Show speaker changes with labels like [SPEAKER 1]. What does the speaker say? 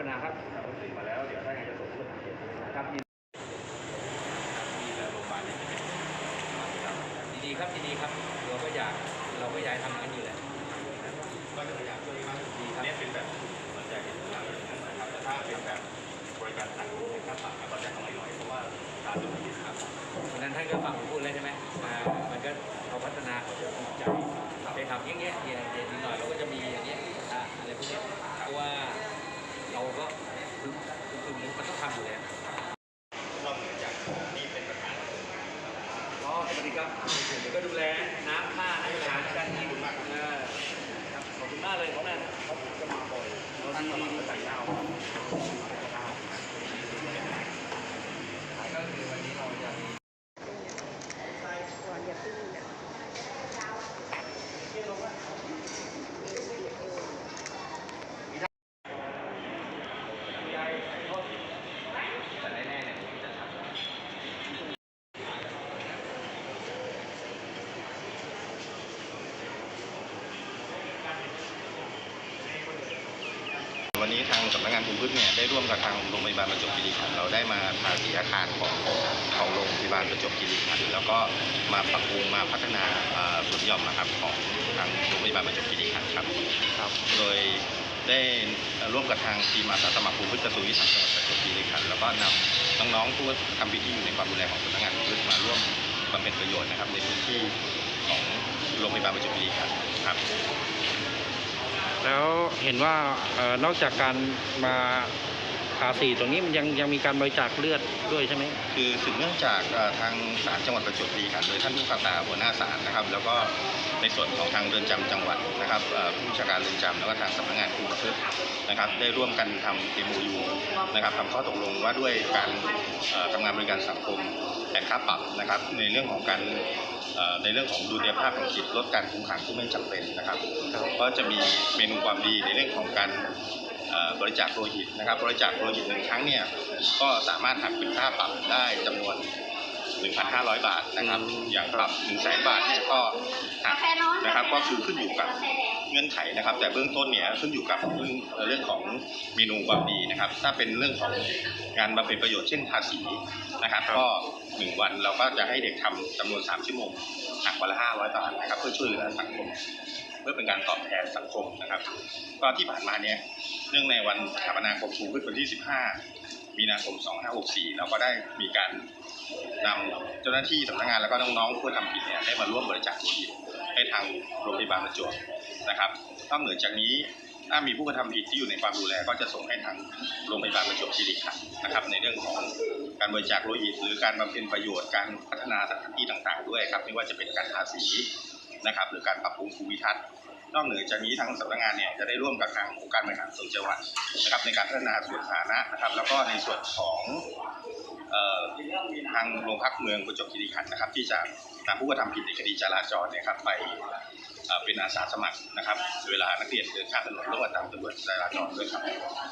[SPEAKER 1] ปัญหาครับ
[SPEAKER 2] ถ้าผมติดมาแล้ว เดี๋ยวถ้าไงจะส่งผู้ทำเอง
[SPEAKER 1] ครับยิน
[SPEAKER 2] มีแต่โรงพยาบาลเนี่ยจะเป็น
[SPEAKER 1] ดีครับยินดีครับ เราก็อยากเราก็อยากให้ทำอย่างนั้นอยู่แหละ
[SPEAKER 2] ก็จะพยายามช่วยมากที่สุดเนี่ยเป็นแบบสนใจเห็นผลลัพธ์นะครับแต่ถ้าเป็นแบบบริการต่างๆเป็นค่าปรับก็จะน้อยหน่อยเพราะว่าตามดูที่ครับ
[SPEAKER 1] วันนั้นท่านก็ฟังผมพูดแล้วใช่ไหมอ่ามันก็เขาพัฒนาเขาจะภูมิใจไปทำอย่างเงี้ยเดี๋ยวเดี๋ยวอีกหน่อยเราก็จะมีอย่างเงี้ยอะอะไรพวกเนี้ยเพราะว่าเราก็คือคือคือมันต้องทำอยู่แล้ว
[SPEAKER 2] นอกเหนือจากนี่เป็นประธาน
[SPEAKER 1] อ๋อสวัสดี ครับเดี๋ยวก็ดูแลนะค่าอาหารการกินมากเออครับขอบคุณมากเลยของนั่น
[SPEAKER 2] เขาจะมาบ่อย
[SPEAKER 1] เรา
[SPEAKER 2] ท่าน
[SPEAKER 1] ดี
[SPEAKER 2] สมัคร
[SPEAKER 1] ดี
[SPEAKER 2] ก็ใส่ดาว
[SPEAKER 1] ก็คือวันนี้เราจะมี
[SPEAKER 3] ก่อนอย่าพึ่งนะ
[SPEAKER 2] แต่แน่ๆเนี่ยผมจะทำ วันนี้ทางสำนักงานคุมพืชเนี่ยได้ร่วมกับทางโรงพยาบาลประจวบคีรีขันธ์เราได้มาทาสีอาคารของของโรงพยาบาลประจวบคีรีขันธ์แล้วก็มาปรับปรุงมาพัฒนาเอ่อสวนหย่อมนะครับของทางโรงพยาบาลประจวบคีรีขันธ์ครับครับโดยได้ร่วมกับทางทีมอาสาสมัครภูมิพืชกระทรวงยุติธรรมจังหวัดประจวบคีรีขันธ์แล้วก็นำน้องๆผู้ทำพิธีอยู่ในความดูแลของสำนักงานคุมพืชมาร่วมบำเพ็ญประโยชน์นะครับในพื้นที่ของโรงพยาบาลประจวบคีรีขันธ์ครับ
[SPEAKER 4] แล้วเห็นว่านอกจากการมา ทาสีตรงนี้มันยังยังมีการบริจาคเลือดด้วยใช่ไหม
[SPEAKER 2] คือสืบเนื่องจากเอ่อทางศาลจังหวัดประจวบคีรีขันธ์โดยท่านผู้กำกับหัวหน้าศาลนะครับ แล้วก็ในส่วนของทางเรือนจำจังหวัดนะครับเอ่อผู้บัญชาการเรือนจำแล้วก็ทางสำนักงานคุมประพฤตินะครับ ได้ร่วมกันทำ MOU นะครับทำข้อตกลงว่าด้วยการเอ่อทำงานบริการสังคมแอนค่าปรับนะครับ ในเรื่องของการเอ่อในเรื่องของดุลยภาพของจิตลดการคุมขังผู้ไม่จำเป็นนะครับ ก็จะมีเมนูความดีในเรื่องของการเอ่อ บริจาคโลหิตนะครับ บริจาคโลหิตหนึ่งครั้งเนี่ยก็สามารถหักเป็นค่าปรับได้จำนวน 1,500 บาทนะครับ อย่างปรับ1 0 0 0 0แบาทเนี่ยก็หักนะครับก็คือขึ้นอยู่กับเงื่อนไขนะครับ แต่เบื้องต้นเนี่ยขึ้นอยู่กับเรื่องเรื่องของเมนูความดีนะครับ ถ้าเป็นเรื่องของงานบำเพ็ญประโยชน์เช่นทาสีนะครับ ก็หนึ่งวันเราก็จะให้เด็กทำจำนวน 3 ชั่วโมงหักวันละ500 บาทนะครับ เพื่อช่วยเหลือสังคม เพื่อเป็นการตอบแทนสังคมนะครับ ก็ที่ผ่านมาเนี่ยเนื่องในวันสถาปนาคมครูขึ้นวันที่ 15 มีนาคม 2564 เราก็ได้มีการนำเจ้าหน้าที่สำนักงานแล้วก็น้องๆผู้ทำผิดเนี่ยได้มาร่วมบริจาคโลหิตให้ทางโรงพยาบาลประจวบนะครับนอกเหนือจากนี้ถ้ามีผู้กระทำผิดที่อยู่ในความดูแลก็จะส่งให้ทางโรงพยาบาลประจวบคีรีขันธ์นะครับ ในเรื่องของการบริจาคโลหิตหรือการบำเพ็ญประโยชน์การพัฒนาสถานที่ต่างๆ ด้วยครับ ไม่ว่าจะเป็นการทาสี นะครับหรือการปรับปรุงภูมิทัศน์นอกเหนือจากนี้ทางสำนักงานเนี่ยจะได้ร่วมกับทางองค์การบริหารส่วนจังหวัดนะครับในการพัฒนาส่วนสาธารณะนะครับแล้วก็ในส่วนของทางโรงพักเมืองประจวบคีรีขันธ์นะครับ ที่จะนำผู้กระทำผิดในคดีจราจรเนี่ยครับไปเอ่อเป็นอาสาสมัครนะครับ เวลานักเรียนเดินข้ามถนนร่วมกับตามตำรวจจราจรด้วยครับ